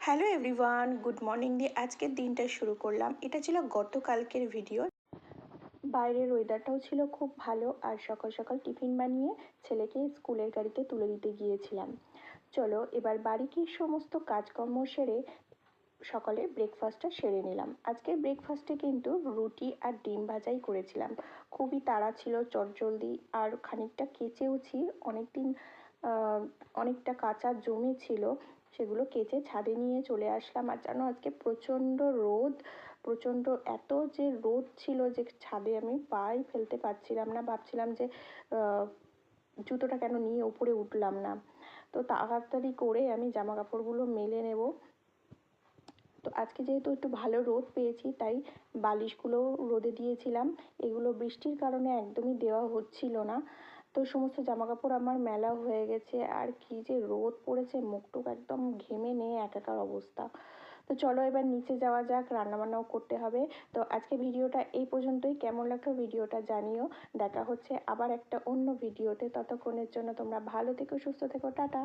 Hello everyone, good morning দিয়ে আজকের দিনটা শুরু করলাম। এটা ছিল গতকালকের ভিডিও। বাইরের ওয়েদারটাও ছিল খুব ভালো আর সকাল সকাল টিফিন বানিয়ে ছেলেকে স্কুলের গাড়িতে তুলে দিতে গিয়েছিলাম। চলো, এবার বাড়ি কি সমস্ত কাজকর্ম সেরে সকালে ব্রেকফাস্টটা সেরে নিলাম। আজকের ব্রেকফাস্টে কিন্তু রুটি আর ডিম ভাজাই করেছিলাম। খুবই তাড়া ছিল, চটজলদি আর খানিকটা কেচেওছি। অনেক দিন অনেকটা কাঁচা জমি ছিল, সেগুলো কেচে ছাদে নিয়ে চলে আসলাম। আর জানো, আজকে প্রচণ্ড রোদ, প্রচণ্ড এত যে রোদ ছিল যে ছাদে আমি পাই ফেলতে পারছিলাম না। ভাবছিলাম যে জুতোটা কেন নিয়ে উপরে উঠলাম না। তো তাড়াতাড়ি করে আমি জামা কাপড়গুলো মেলে নেব। তো আজকে যেহেতু একটু ভালো রোদ পেয়েছি, তাই বালিশগুলোও রোদে দিয়েছিলাম। এগুলো বৃষ্টির কারণে একদমই দেওয়া হচ্ছিল না। তো সমস্ত জামাকাপড় আমার মেলা হয়ে গেছে। আর কি যে রোদ পড়েছে, মুখটুক একদম ঘেমে নিয়ে একাকার অবস্থা। তো চলো এবার নিচে যাওয়া যাক, রান্নাবান্নাও করতে হবে। তো আজকে ভিডিওটা এই পর্যন্তই। কেমন লাগল ভিডিওটা জানিও। দেখা হচ্ছে আবার একটা অন্য ভিডিওতে। ততক্ষণের জন্য তোমরা ভালো থেকো, সুস্থ থেকো, টাটা।